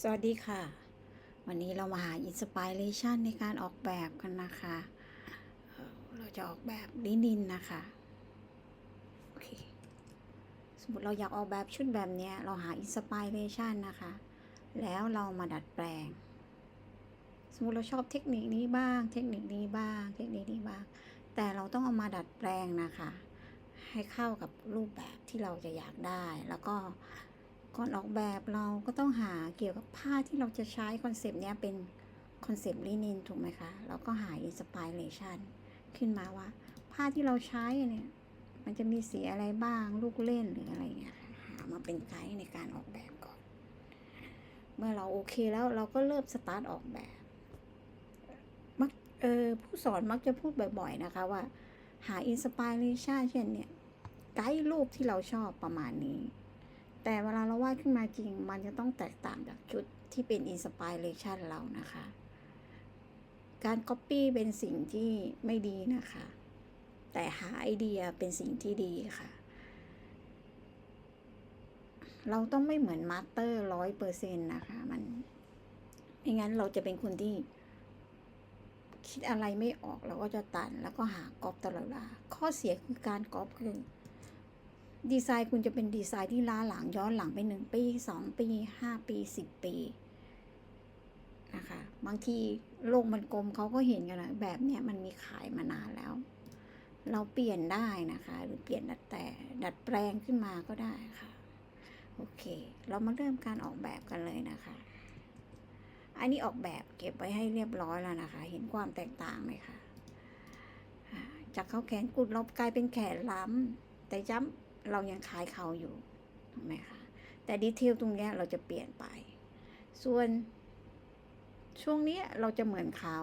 สวัสดีค่ะ วันนี้เรามาหาอินสปิเรชันในการออกแบบกันนะคะ เราจะออกแบบลินินนะคะโอเคสมมติเราอยากออกแบบชุดแบบนี้เราหาอินสปิเรชันนะคะ แล้วเรามาดัดแปลง สมมติเราชอบเทคนิคนี้บ้าง เทคนิคนี้บ้าง เทคนิคนี้บ้าง แต่เราต้องเอามาดัดแปลงนะคะ ให้เข้ากับรูปแบบที่เราจะอยากได้แล้วก็ ก่อนออกแบบเราก็ต้องหาเกี่ยวกับผ้าที่เราจะใช้คอนเซปต์เนี้ยเป็นคอนเซปต์ลินินถูกไหมคะแล้วก็หาอินสปิเรชันขึ้นมาว่า ผ้าที่เราใช้เนี่ยมันจะมีสีอะไรบ้างลูกเล่นหรืออะไรเงี้ยหามาเป็นไกด์ในการออกแบบก่อน เมื่อเราโอเคแล้วเราก็เริ่มสตาร์ทออกแบบมักเออผู้สอนมักจะพูดบ่อย ๆนะคะว่า หาอินสปิเรชันเช่นเนี่ยไกด์รูปที่เราชอบประมาณนี้ แต่เวลาเราวาดขึ้นมาจริง มันจะต้องแตกต่างจากชุดที่เป็นอินสปิเรชันเรานะคะ การก๊อปปี้เป็นสิ่งที่ไม่ดีนะคะ แต่หาไอเดียเป็นสิ่งที่ดีค่ะ เราต้องไม่เหมือนมาสเตอร์ร้อยเปอร์เซ็นต์นะคะมันไม่งั้นเราจะเป็นคนที่คิดอะไรไม่ออกเราก็จะตันแล้วก็หาก๊อปตลอดเวลาข้อเสียคือการก๊อปคือ ดีไซน์คุณจะเป็นดีไซน์ที่ล้าหลังย้อนหลังไปหนึ่งปีสองปีห้าปีสิบปีนะคะบางทีโลกมันกลมเขาก็เห็นกันนะแบบเนี้ยมันมีขายมานานแล้ว เราเปลี่ยนได้นะคะ หรือเปลี่ยนดัดแต่ดัดแปลงขึ้นมาก็ได้ค่ะโอเค เรามาเริ่มการออกแบบกันเลยนะคะ อันนี้ออกแบบเก็บไว้ให้เรียบร้อยแล้วนะคะ เห็นความแตกต่างไหมคะจากเขาแขนกุดเรากลายเป็นแขนล้ำแต่ย้ำ เรายังคลายเขาอยู่ถูกไหมคะแต่ดีเทลตรงนี้เราจะเปลี่ยนไป ส่วนช่วงนี้เราจะเหมือนเขา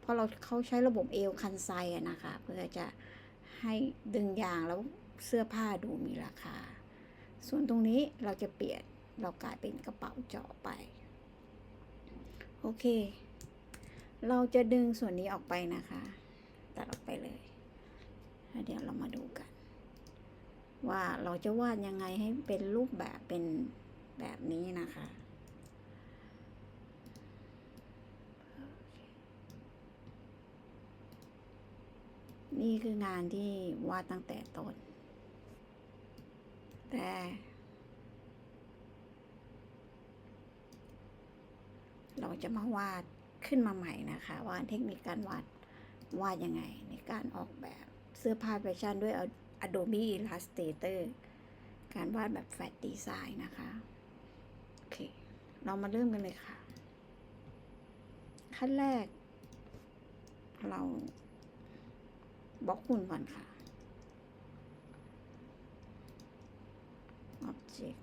เพราะเราเขาใช้ระบบเอวคันไซอะนะคะ เพื่อจะให้ดึงยางแล้วเสื้อผ้าดูมีราคา ส่วนตรงนี้เราจะเปลี่ยนเรากลายเป็นกระเป๋าเจาะไป โอเค เราจะดึงส่วนนี้ออกไปนะคะ ตัดออกไปเลย เดี๋ยวเรามาดูกัน ว่าเราจะวาดยังไงให้เป็นรูปแบบเป็นแบบนี้นะคะ นี่คืองานที่วาดตั้งแต่ต้น แต่เราจะมาวาดขึ้นมาใหม่นะคะว่าเทคนิคการวาดวาดยังไง ในการออกแบบเสื้อผ้าแฟชั่นด้วย Adobe Illustrator การวาดแบบแฟลตดีไซน์นะคะ โอเค เรามาเริ่มกันเลยค่ะ ขั้นแรก เราบล็อกหุ่นก่อนค่ะ Object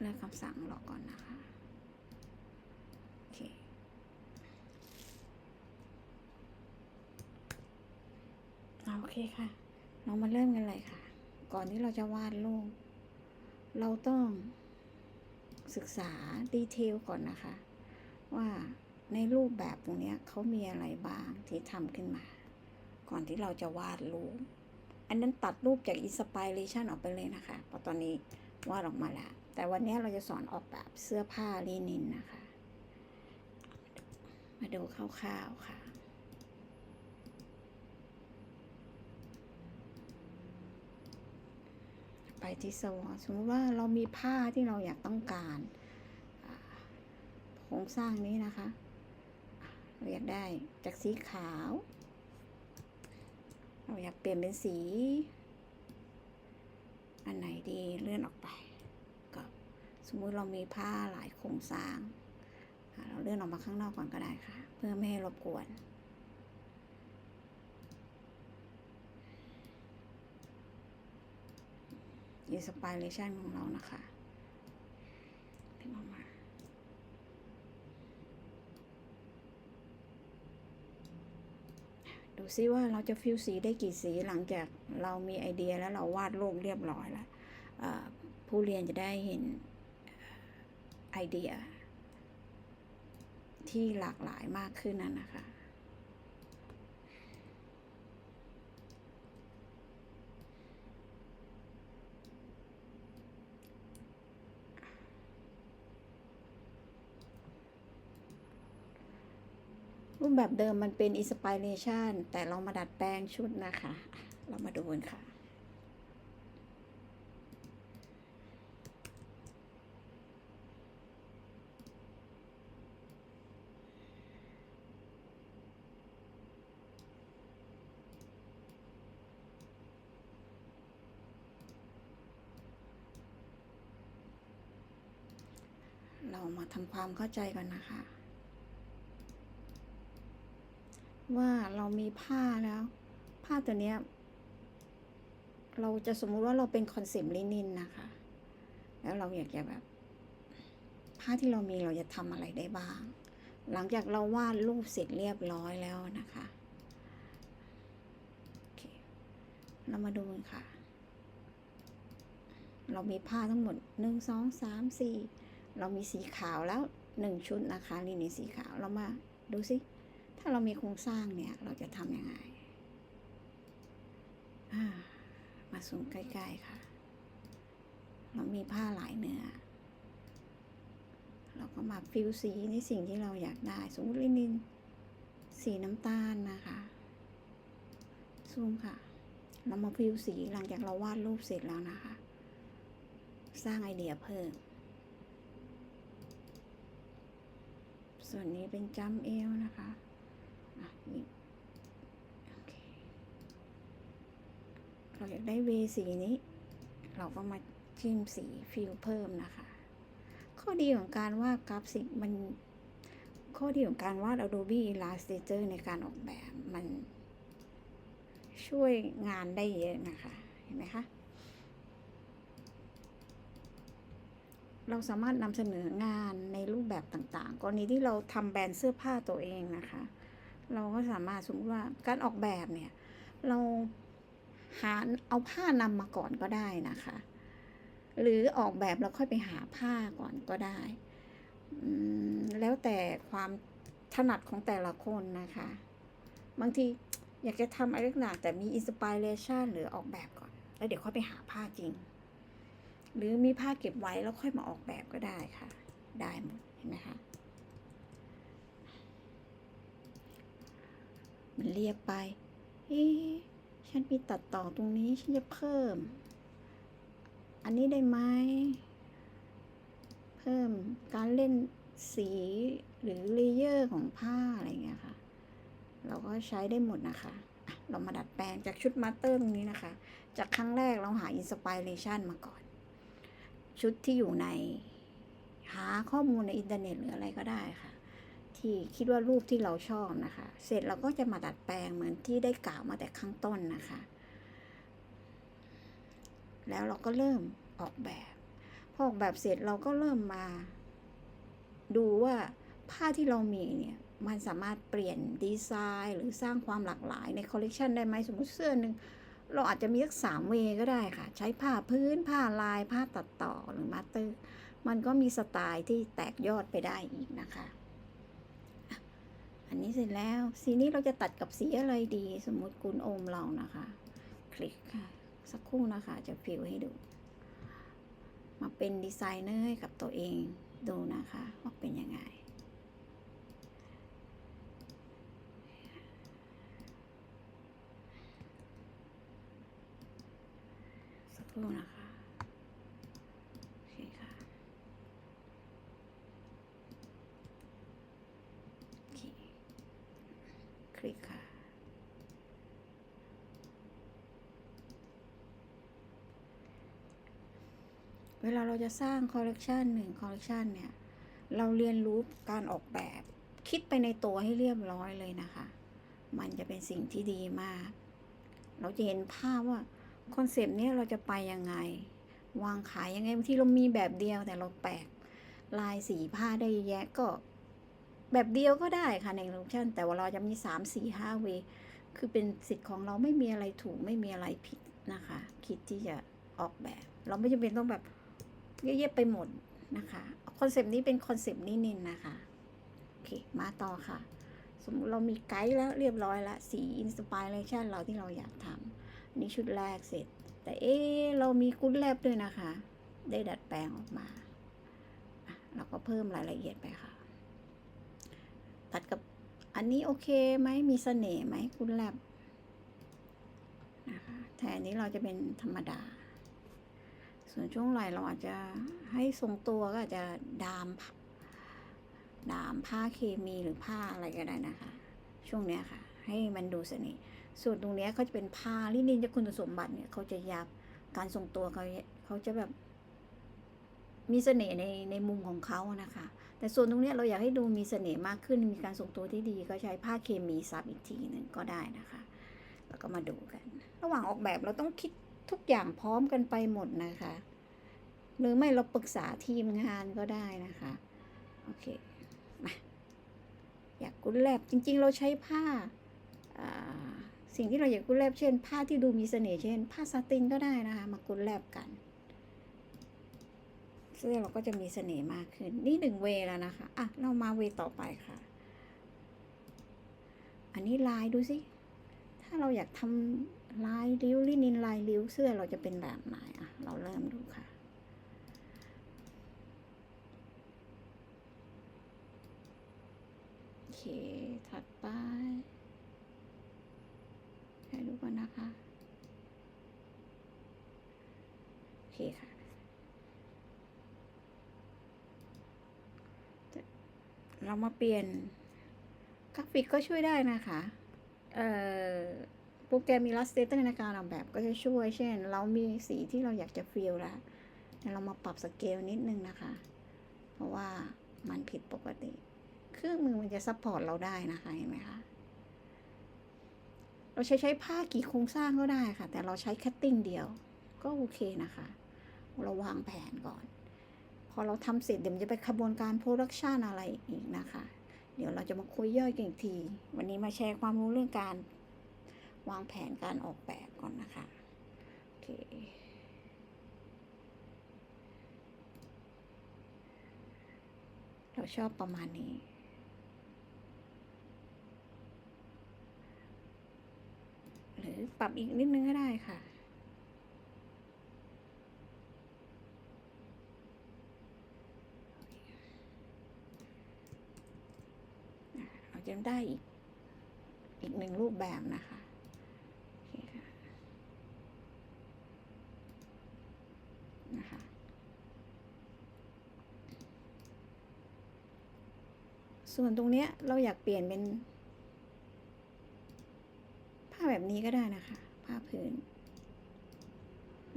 เลือกคำสั่งรอก่อนนะคะ โอเค โอเคค่ะ เรามาเริ่มกันเลยค่ะ ก่อนที่เราจะวาดรูปเราต้องศึกษาดีเทลก่อนนะคะ ว่าในรูปแบบตรงนี้เขามีอะไรบ้างที่ทำขึ้นมา ก่อนที่เราจะวาดรูป อันนั้นตัดรูปจากอินสปิเรชันออกไปเลยนะคะเพราะตอนนี้วาดออกมาแล้ว แต่วันนี้เราจะสอนออกแบบเสื้อผ้าลินินนะคะ มาดูคร่าวๆค่ะ ไปที่สวอสมมติว่าเรามีผ้าที่เราอยากต้องการโครงสร้างนี้นะคะเราอยากได้จากสีขาว เราอยากเปลี่ยนเป็นสี อันไหนดีเลื่อนออกไปก็สมมุติเรามีผ้าหลายโครงสร้าง เราเลื่อนออกมาข้างนอกก่อนก็ได้ค่ะ เพื่อไม่ให้รบกวน อินสปิเรชันของเรานะคะดึงออกมาดูซิว่าเราจะฟิวสีได้กี่สีหลังจากเรามีไอเดียแล้วเราวาดรูปเรียบร้อยแล้วผู้เรียนจะได้เห็นไอเดียที่หลากหลายมากขึ้นนั่นนะคะ รูปแบบเดิมมันเป็น inspiration แต่เรามาดัดแปลงชุดนะคะ เรามาดูกันค่ะ เรามาทำความเข้าใจกันนะคะ ว่าเรามีผ้าแล้ว ผ้าตัวเนี้ย เราจะสมมุติว่าเราเป็นคอนเซปต์ลินินนะคะ แล้วเราอยากจะแบบ ผ้าที่เรามีเราจะทำอะไรได้บ้าง หลังจากเราวาดรูปเสร็จเรียบร้อยแล้วนะคะโอเคเรามาดูกันค่ะ เรามีผ้าทั้งหมดหนึ่งสองสามสี่ เรามีสีขาวแล้วหนึ่งชุดนะคะลินินสีขาว เรามาดูสิ ถ้าเรามีโครงสร้างเนี่ย เราจะทำยังไง มาซูมใกล้ๆค่ะ เรามีผ้าหลายเนื้อ เราก็มาฟิวสีในสิ่งที่เราอยากได้ สมมติลินิน สีน้ำตาลนะคะซูมค่ะ เรามาฟิวสีหลังจากเราวาดรูปเสร็จแล้วนะคะ สร้างไอเดียเพิ่ม ส่วนนี้เป็นจัมเอลนะคะ เราอยากได้เวสีนี้ เราก็มาจิ้มสีฟิลเพิ่มนะคะ ข้อดีของการวาดกราฟิกมัน ข้อดีของการวาด Adobe Illustrator ในการออกแบบ มันช่วยงานได้เยอะนะคะ เห็นไหมคะ เราสามารถนำเสนองานในรูปแบบต่างๆ กรณีที่เราทำแบรนด์เสื้อผ้าตัวเองนะคะ เราก็สามารถสมมติว่าการออกแบบเนี่ย เราหาเอาผ้านำมาก่อนก็ได้นะคะ หรือออกแบบแล้วค่อยไปหาผ้าก่อนก็ได้แล้วแต่ความถนัดของแต่ละคนนะคะ บางทีอยากจะทำอะไรหนักแต่มีอินสปิเรชันหรือออกแบบก่อน แล้วเดี๋ยวค่อยไปหาผ้าจริง หรือมีผ้าเก็บไว้แล้วค่อยมาออกแบบก็ได้ค่ะ ได้หมดเห็นไหมคะ มันเรียบไป เอ๊ะฉันมีตัดต่อตรงนี้ ฉันจะเพิ่ม อันนี้ได้ไหม เพิ่มการเล่นสีหรือเลเยอร์ของผ้าอะไรเงี้ยค่ะ เราก็ใช้ได้หมดนะคะอะเรามาดัดแปลงจากชุดมาสเตอร์ตรงนี้นะคะ จากครั้งแรกเราหาอินสปิเรชันมาก่อน ชุดที่อยู่ใน หาข้อมูลในอินเทอร์เน็ตหรืออะไรก็ได้ค่ะ ที่คิดว่ารูปที่เราชอบนะคะ เสร็จเราก็จะมาดัดแปลงเหมือนที่ได้กล่าวมาแต่ข้างต้นนะคะ แล้วเราก็เริ่มออกแบบพอออกแบบเสร็จเราก็เริ่มมา ดูว่าผ้าที่เรามีเนี่ยมันสามารถเปลี่ยนดีไซน์หรือสร้างความหลากหลายในคอลเลกชันได้ไหมสมมติเสื้อหนึ่งเราอาจจะมีสักสามเวก็ได้ค่ะ ใช้ผ้าพื้นผ้าลายผ้าตัดต่อหรือมาสเตอร์ มันก็มีสไตล์ที่แตกยอดไปได้อีกนะคะ อันนี้เสร็จแล้ว สีนี้เราจะตัดกับสีอะไรดี สมมุติคุณโอมเรานะคะ คลิกค่ะ สักครู่นะคะ จะฟิวให้ดู มาเป็นดีไซเนอร์ให้กับตัวเองดูนะคะ ว่าเป็นยังไงสักครู่นะคะ โอเคค่ะโอเคคลิกค่ะ เวลาเราจะสร้างคอลเลกชันหนึ่งคอลเลกชันเนี่ย เราเรียนรู้การออกแบบ คิดไปในตัวให้เรียบร้อยเลยนะคะ มันจะเป็นสิ่งที่ดีมาก เราจะเห็นภาพว่าคอนเซปต์นี้เราจะไปยังไง วางขายยังไงบางทีเรามีแบบเดียวแต่เราแปลกลายสีผ้าได้แยะก็ แบบเดียวก็ได้ค่ะในคอลเลกชันแต่ว่าเราจะมีสามสี่ห้าเวคือเป็นสิทธิ์ของเราไม่มีอะไรถูกไม่มีอะไรผิดนะคะ คิดที่จะออกแบบ เราไม่จำเป็นต้องแบบ เยอะแยะไปหมดนะคะคอนเซปต์นี้เป็นคอนเซปต์นินินนะคะโอเคมาต่อค่ะ สมมติเรามีไกด์แล้วเรียบร้อยล้วสีอินสปิเรชันเราที่เราอยากทำนี่ชุดแรกเสร็จ แต่เอ๊เรามีกุดแลบด้วยนะคะ ได้ดัดแปลงออกมาเราก็เพิ่มรายละเอียดไปค่ะ ตัดกับอันนี้โอเคไหมมีเสน่ห์ไหมคุณแลบนะคะแต่อันนี้เราจะเป็นธรรมดา ส่วนช่วงไหล่เราอาจจะให้ทรงตัวก็อาจจะดาม ดามผ้าเคมีหรือผ้าอะไรก็ได้นะคะ ช่วงเนี้ยค่ะ ให้มันดูเสน่ห์ส่วนตรงเนี้ยเขาจะเป็นผ้าลินินจะคุณสมบัติเนี่ยเขาจะยับการทรงตัวเขาเขาจะแบบมีเสน่ห์ในในมุมของเขานะคะ แต่ส่วนตรงเนี้ยเราอยากให้ดูมีเสน่ห์มากขึ้น มีการทรงตัวที่ดีก็ใช้ผ้าเคมีซับอีกทีหนึ่งก็ได้นะคะ แล้วก็มาดูกัน ระหว่างออกแบบเราต้องคิด ทุกอย่างพร้อมกันไปหมดนะคะ หรือไม่เราปรึกษาทีมงานก็ได้นะคะ โอเคมาอยากกุนแลบจริง ๆ เราใช้ผ้าสิ่งที่เราอยากกุนแลบเช่น ผ้าที่ดูมีเสน่ห์เช่น ผ้าซาตินก็ได้นะคะ มากุนแลบกันเสื้อเราก็จะมีเสน่ห์มากขึ้น นี่หนึ่งเวแล้วนะคะ อะ เรามาเวต่อไปค่ะ อันนี้ลายดูสิาเราอยากทำลายริ้วลินินลายริ้วเสื้อเราจะเป็นแบบไหนอะ เราเริ่มดูค่ะ โอเค ถัดไปให้ดูก่อนนะคะ โอเคค่ะเรามาเปลี่ยนกราฟิกก็ช่วยได้นะคะ โปรแกรม Illustrator ในการออกแบบก็จะช่วย เช่น เรามีสีที่เราอยากจะฟิลแล้วเรามาปรับสเกลนิดนึงนะคะ เพราะว่ามันผิดปกติ เครื่องมือมันจะซัพพอร์ตเราได้นะคะ เห็นไหมคะ เราใช้ใช้ผ้ากี่โครงสร้างก็ได้ค่ะ แต่เราใช้แคตติ้งเดียว ก็โอเคนะคะ เราวางแผนก่อน พอเราทำเสร็จเดี๋ยวมันจะไปขบวนการโปรดักชันอะไรอีกนะคะ เดี๋ยวเราจะมาคุยย่อยกันอีกที วันนี้มาแชร์ความรู้เรื่องการวางแผนการออกแบบก่อนนะคะโอเคเราชอบประมาณนี้หรือปรับอีกนิดนึงก็ได้ค่ะ เรา จะได้อีกอีกหนึ่งรูปแบบนะคะนะคะส่วนตรงเนี้ยเราอยากเปลี่ยนเป็น ผ้าแบบนี้ก็ได้นะคะ ผ้าพื้น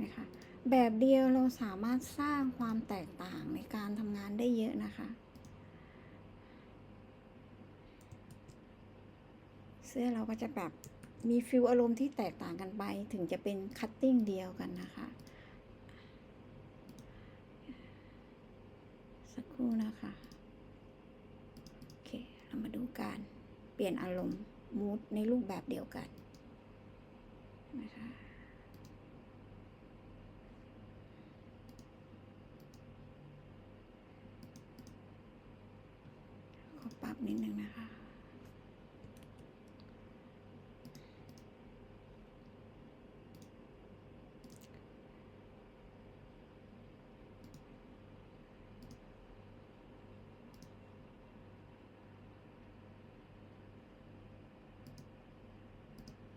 นะคะแบบเดียวเราสามารถสร้างความแตกต่างในการทำงานได้เยอะนะคะ เสื้อเราก็จะแบบมีฟิลอารมณ์ที่แตกต่างกันไป ถึงจะเป็นคัตติ้งเดียวกันนะคะ สักครู่นะคะ โอเค เรามาดูการเปลี่ยนอารมณ์มูดในรูปแบบเดียวกันนะคะขอปรับนิดนึงนะคะ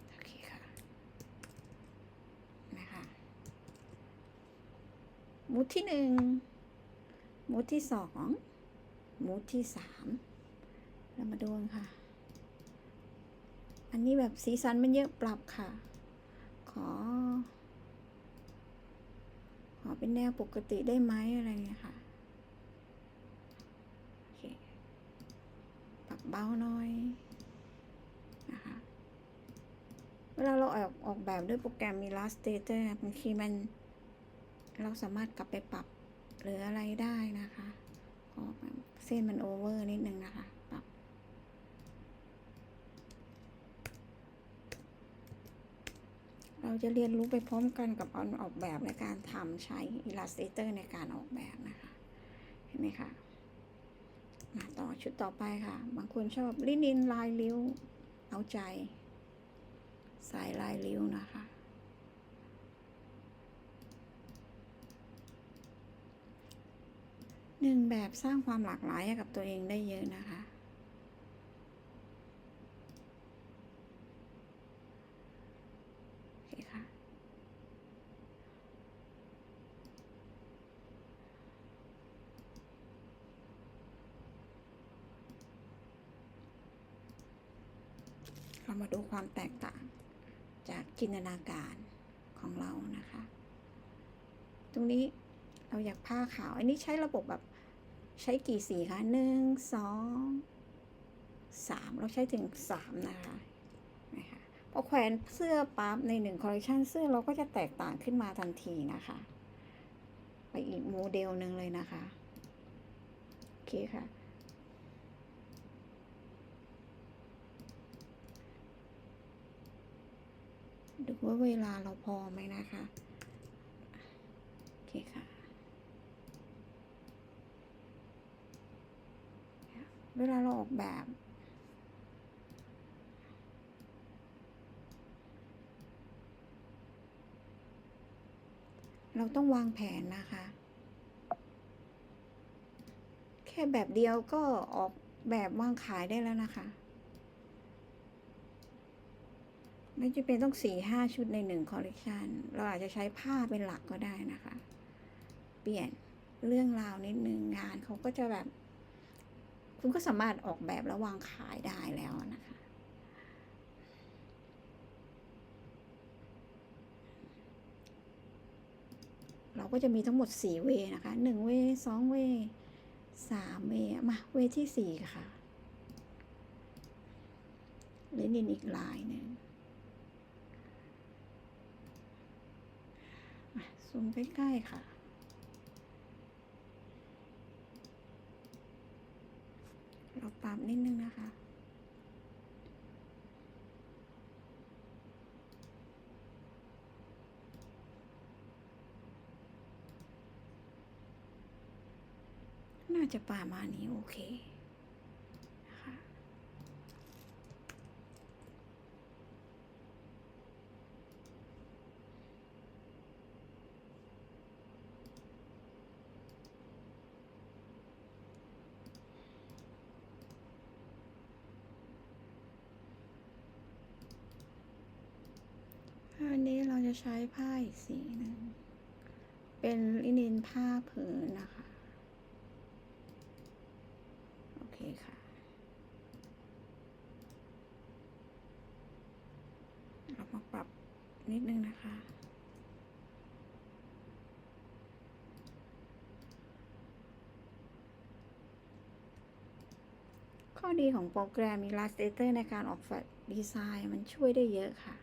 โอเคค่ะ นะคะ มูดที่หนึ่งมูดที่สองมูดที่สามเรามาดูกันค่ะ อันนี้แบบสีสันมันเยอะปรับค่ะ ขอ ขอเป็นแนวปกติได้ไหมอะไรเงี้ยค่ะโอเคปรับเบาหน่อยนะคะเวลาเราออกออกแบบด้วยโปรแกรม Illustrator บางทีมัน เราสามารถกลับไปปรับหรืออะไรได้นะคะออกแบบเส้นมันโอเวอร์นิดนึงนะคะปรับเราจะเรียนรู้ไปพร้อมกันกับการออกแบบในการทำใช้ Illustrator ในการออกแบบนะคะ เห็นไหมคะ มาต่อชุดต่อไปค่ะ บางคนชอบลินินลายริ้ว เอาใจ สายลายริ้วนะคะ หนึ่งแบบสร้างความหลากหลายให้กับตัวเองได้เยอะนะคะะเรามาดูความแตกต่างจากจินตนาการของเรานะคะ ตรงนี้ เราอยากผ้าขาว อันนี้ใช้ระบบแบบใช้กี่สีคะหนึ่งสองสามเราใช้ถึงสามนะคะนะคะพอแขวนเสื้อปั๊บในหนึ่งคอลเลคชันเสื้อเราก็จะแตกต่างขึ้นมาทันทีนะคะ ไปอีกโมเดลหนึ่งเลยนะคะ โอเคค่ะดูว่าเวลาเราพอไหมนะคะ โอเคค่ะ เวลาเราออกแบบ เราต้องวางแผนนะคะ แค่แบบเดียวก็ออกแบบวางขายได้แล้วนะคะไม่จำเป็นต้องสี่ห้าชุดในหนึ่งคอลเลกชันเราอาจจะใช้ผ้าเป็นหลักก็ได้นะคะ เปลี่ยนเรื่องราวนิดนึงงานเขาก็จะแบบ คุณก็สามารถออกแบบแล้วางขายได้แล้วนะคะ เราก็จะมีทั้งหมดสี่เวนะคะหนึ่งเวย์สองเวย์สามเว มา เวที่สี่ค่ะเลนินอีกลายหนึ่งซูมใกล้ ๆ ค่ะ เราปรับนิดนึงนะคะ น่าจะประมาณนี้โอเคนะคะ อันนี้เราจะ ใช้ผ้าอีกสีหนึ่ง เป็นลินินผ้าผืนนะคะ โอเคค่ะ เรามาปรับนิดนึงนะคะข้อดีของโปรแกรม Illustrator ในการออกแบบดีไซน์มันช่วยได้เยอะค่ะ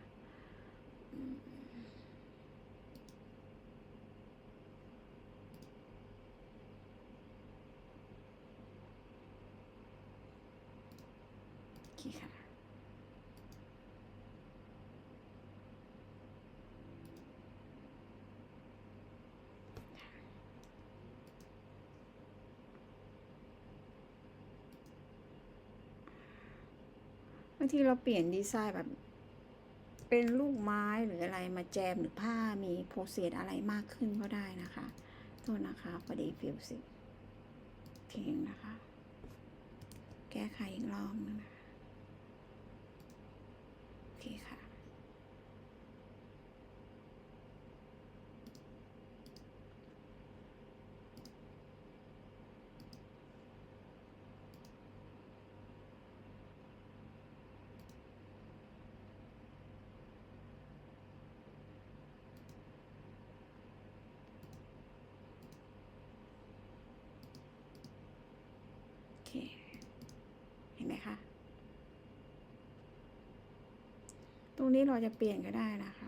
างทีเราเปลี่ยนดีไซน์แบบ เป็นลูกไม้หรืออะไรมาแจมหรือผ้ามีโพเซสอะไรมากขึ้นก็ได้นะคะโทษนะคะพอดีฟิวสิเทงนะคะ แก้ไขอีกรอบนึงนะคะโอเคค่ะ โอเค เห็นไหมคะ ตรงนี้เราจะเปลี่ยนก็ได้นะคะ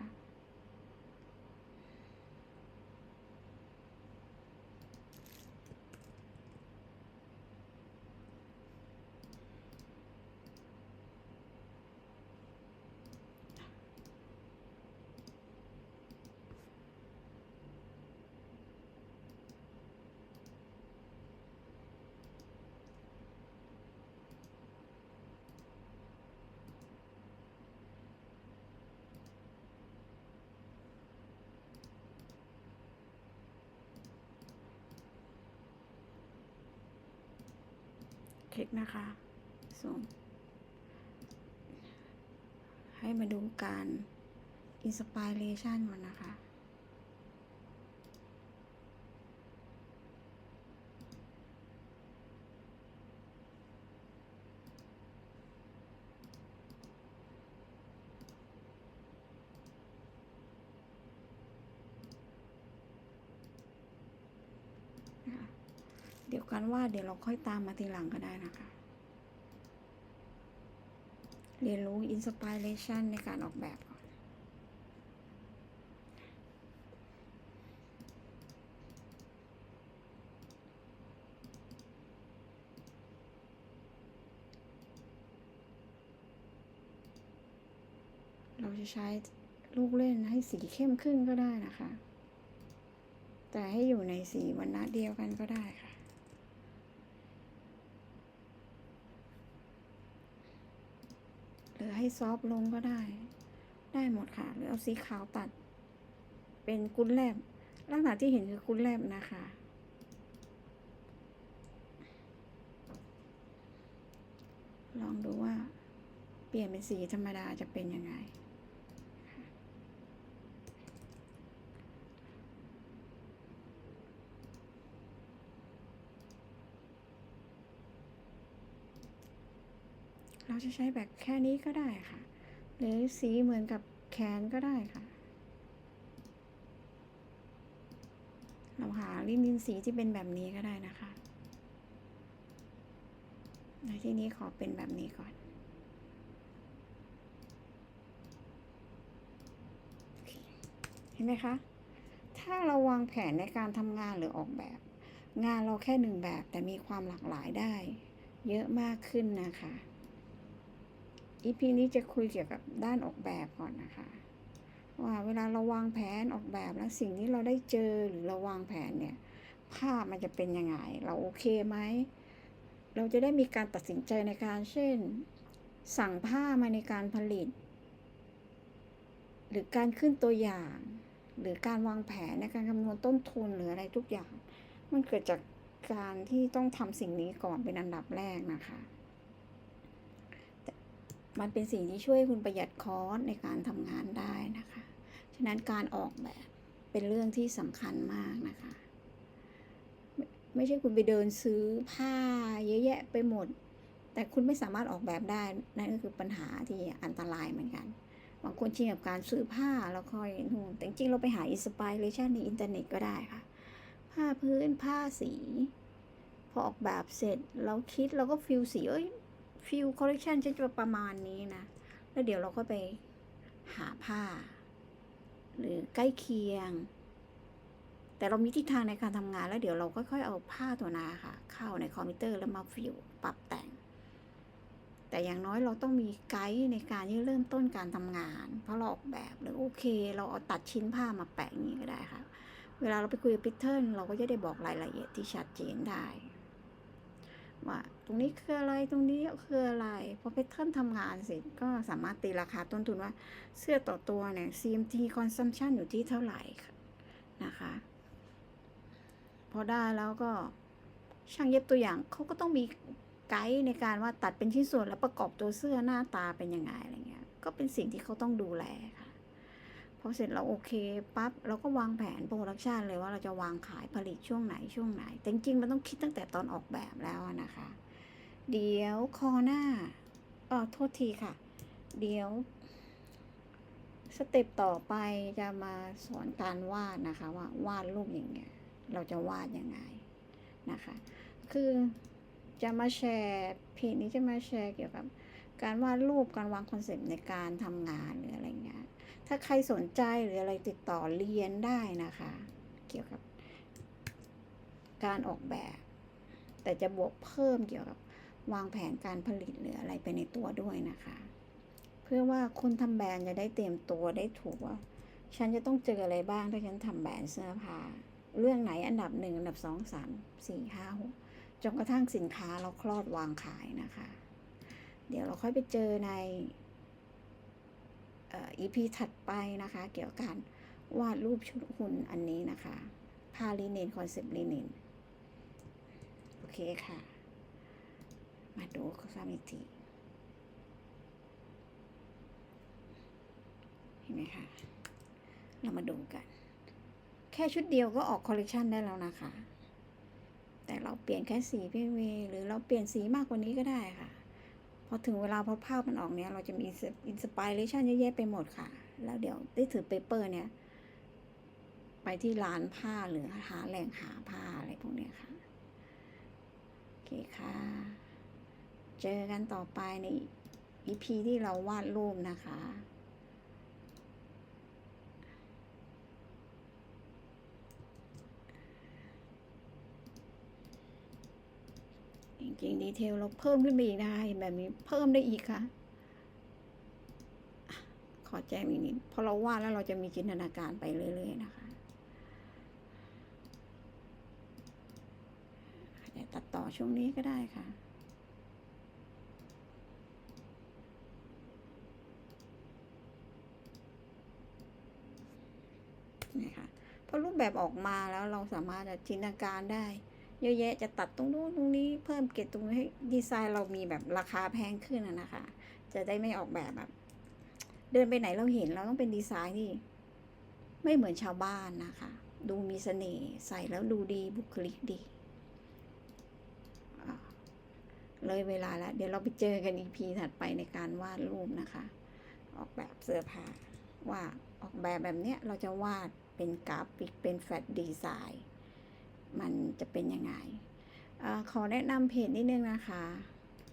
คลิกนะคะส่งให้มาดูการอินสปิเรชันมันนะคะ วกาเดี๋ยวเราค่อยตามมาทีหลังก็ได้นะคะ เรียนรู้อินสปิเรชันในการออกแบบก่อน เราจะใช้ลูกเล่นให้สีเข้มขึ้นก็ได้นะคะ แต่ให้อยู่ในสีวันนะเดียวกันก็ได้ค่ะ หรือ ให้ซอฟต์ลงก็ได้ ได้หมดค่ะ หรือเอาสีขาวตัด เป็นกุ้นแลบลักษณะที่เห็นคือกุ้นแลบนะคะลองดูว่าเปลี่ยนเป็นสีธรรมดาจะเป็นยังไง เราจะใช้แบบแค่นี้ก็ได้ค่ะ หรือสีเหมือนกับแขนก็ได้ค่ะ เราหาลิ้นดินสีที่เป็นแบบนี้ก็ได้นะคะในที่นี้ขอเป็นแบบนี้ก่อนเห็นไหมคะ ถ้าเราวางแผนในการทำงานหรือออกแบบ งานเราแค่หนึ่งแบบแต่มีความหลากหลายได้ เยอะมากขึ้นนะคะ อีพีนี้จะคุยเกี่ยวกับด้านออกแบบก่อนนะคะ ว่าเวลาเราวางแผนออกแบบแล้วสิ่งที่เราได้เจอหรือเราวางแผนเนี่ย ภาพมันจะเป็นยังไง เราโอเคไหม เราจะได้มีการตัดสินใจในการเช่น สั่งผ้ามาในการผลิต หรือการขึ้นตัวอย่าง หรือการวางแผนในการคำนวณต้นทุนหรืออะไรทุกอย่าง มันเกิดจากการที่ต้องทำสิ่งนี้ก่อนเป็นอันดับแรกนะคะ มันเป็นสิ่งที่ช่วยคุณประหยัดคอสในการทำงานได้นะคะ ฉะนั้นการออกแบบเป็นเรื่องที่สำคัญมากนะคะ ไม่ใช่คุณไปเดินซื้อผ้าเยอะแยะไปหมด แต่คุณไม่สามารถออกแบบได้ นั่นก็คือปัญหาที่อันตรายเหมือนกัน บางคนชินกับการซื้อผ้าแล้วค่อยนู่นแต่จริงๆเราไปหาอินสปิเรชันในอินเทอร์เน็ตก็ได้ค่ะ ผ้าพื้นผ้าสี พอออกแบบเสร็จเราคิดเราก็ฟิลสีเอ้ย ฟิลคอลเลคชันฉันจะประมาณนี้นะ แล้วเดี๋ยวเราก็ไปหาผ้า หรือใกล้เคียง แต่เรามีทิศทางในการทำงาน แล้วเดี๋ยวเราก็ค่อยเอาผ้าตัวนาค่ะ เข้าในคอมพิวเตอร์แล้วมาฟิลปรับแต่ง แต่อย่างน้อยเราต้องมีไกด์ในการที่เริ่มต้นการทำงาน เพราะเราออกแบบหรือโอเค เราเอาตัดชิ้นผ้ามาแปะอย่างนี้ก็ได้ค่ะ เวลาเราไปคุยกับพิเทิลเราก็จะได้บอกรายละเอียดที่ชัดเจนได้ ว่าตรงนี้คืออะไรตรงนี้คืออะไรพอพิทเทิลทำงานเสร็จก็สามารถตีราคาต้นทุนว่าเสื้อต่อตัวเนี่ย CMT consumption อยู่ที่เท่าไหร่ค่ะนะคะ พอได้แล้วก็ช่างเย็บตัวอย่างเขาก็ต้องมีไกด์ในการว่าตัดเป็นชิ้นส่วนแล้วประกอบตัวเสื้อหน้าตาเป็นยังไงอะไรเงี้ยก็เป็นสิ่งที่เขาต้องดูแลค่ะ พอเสร็จเราโอเคปั๊บเราก็วางแผนโปรดักชันเลยว่าเราจะวางขายผลิตช่วงไหนช่วงไหน แต่จริงมันต้องคิดตั้งแต่ตอนออกแบบแล้วนะคะ เดี๋ยวคอหน้าเออโทษทีค่ะ เดี๋ยวสเต็ปต่อไปจะมาสอนการวาดนะคะว่าวาดรูปอย่างเงี้ยเราจะวาดยังไงนะคะ คือจะมาแชร์เพจนี้จะมาแชร์เกี่ยวกับ การวาดรูปการวางคอนเซปต์ในการทำงานหรืออะไรเงี้ย ถ้าใครสนใจหรืออะไรติดต่อเรียนได้นะคะ เกี่ยวกับ การออกแบบ แต่จะบวกเพิ่มเกี่ยวกับวางแผนการผลิตหรืออะไรไปในตัวด้วยนะคะ เพื่อว่าคนทำแบรนด์จะได้เตรียมตัวได้ถูกว่า ฉันจะต้องเจออะไรบ้างถ้าฉันทำแบรนด์เสื้อผ้าเรื่องไหนอันดับหนึ่งอันดับสองสามสี่ห้าหกจนกระทั่งสินค้าเราคลอดวางขายนะคะ เดี๋ยวเราค่อยไปเจอใน อ่อ EP ถัดไปนะคะ เกี่ยวกับการวาดรูปชุดหุ่นอันนี้นะคะผ้าลิเนนคอนเซปต์ลิเนนโอเคค่ะ มาดูซ้ำอีกทีเห็นไหมคะ เรามาดูกัน แค่ชุดเดียวก็ออกคอลเลกชันได้แล้วนะคะ แต่เราเปลี่ยนแค่สีเพียงเวหรือเราเปลี่ยนสีมากกว่านี้ก็ได้ค่ะ อถึงเวลาพอภาพมันออกเนี้ยเราจะมีอินสปิเรชันเยอะแยะไปหมดค่ะ แล้วเดี๋ยวได้ถือเปเปอร์เนี่ย ไปที่ร้านผ้าหรือหาแหล่งหาผ้าอะไรพวกเนี้ยค่ะ โอเค่ะ เจอกันต่อไปใน EP ที่เราวาดรูปนะคะ จริงๆดีเทลเราเพิ่มขึ้นไปอีกได้แบบนี้เพิ่มได้อีกค่ะ ขอแจ้งอีกนิดพอเราวาดแล้วเราจะมีจินตนาการไปเรื่อยๆนะคะอาจะตัดต่อช่วงนี้ก็ได้ค่ะนี่ค่ะพอรูปแบบออกมาแล้วเราสามารถจะจินตนาการได้ เยอะแยะจะตัดตรงนู้นตรงนี้เพิ่มเกรดตรงนี้ให้ดีไซน์เรามีแบบราคาแพงขึ้นนะคะ จะได้ไม่ออกแบบแบบ เดินไปไหนเราเห็นเราต้องเป็นดีไซน์ที่ไม่เหมือนชาวบ้านนะคะ ดูมีเสน่ห์ใส่แล้วดูดีบุคลิกดี เลยเวลาแล้วเดี๋ยวเราไปเจอกันอีพีถัดไปในการวาดรูปนะคะ ออกแบบเสื้อผ้าว่าออกแบบแบบเนี้ยเราจะวาดเป็นกราฟิกเป็นแฟลตดีไซน์ มันจะเป็นยังไงอขอแนะนำเพจนิดนึงนะคะ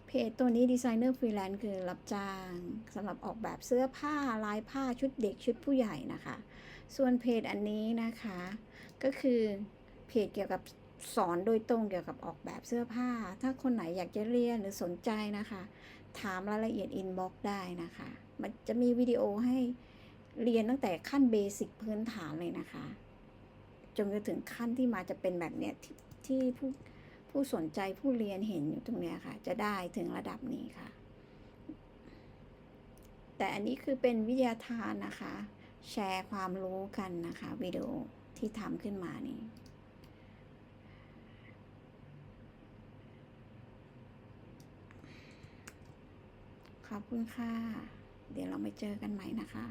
เพจตัวนี้ดีไซเนอร์ฟรีแลนซ์คือรับจ้างสำหรับออกแบบเสื้อผ้าลายผ้าชุดเด็กชุดผู้ใหญ่นะคะ ส่วนเพจอันนี้นะคะ ก็คือเพจเกี่ยวกับสอนโดยตรงเกี่ยวกับออกแบบเสื้อผ้า ถ้าคนไหนอยากจะเรียนหรือสนใจนะคะ ถามรายละเอียดอินบ็อกได้นะคะ มันจะมีวิดีโอให้เรียนตั้งแต่ขั้นเบสิกพื้นฐานเลยนะคะ จนไปถึงขั้นที่มาจะเป็นแบบเนี้ยที่ที่ผู้ผู้สนใจผู้เรียนเห็นอยู่ตรงเนี้ยค่ะ จะได้ถึงระดับนี้ค่ะ แต่อันนี้คือเป็นวิทยาทานนะคะ แชร์ความรู้กันนะคะวิดีโอที่ทำขึ้นมานี้ขอบคุณค่ะ เดี๋ยวเราไปเจอกันใหม่นะคะ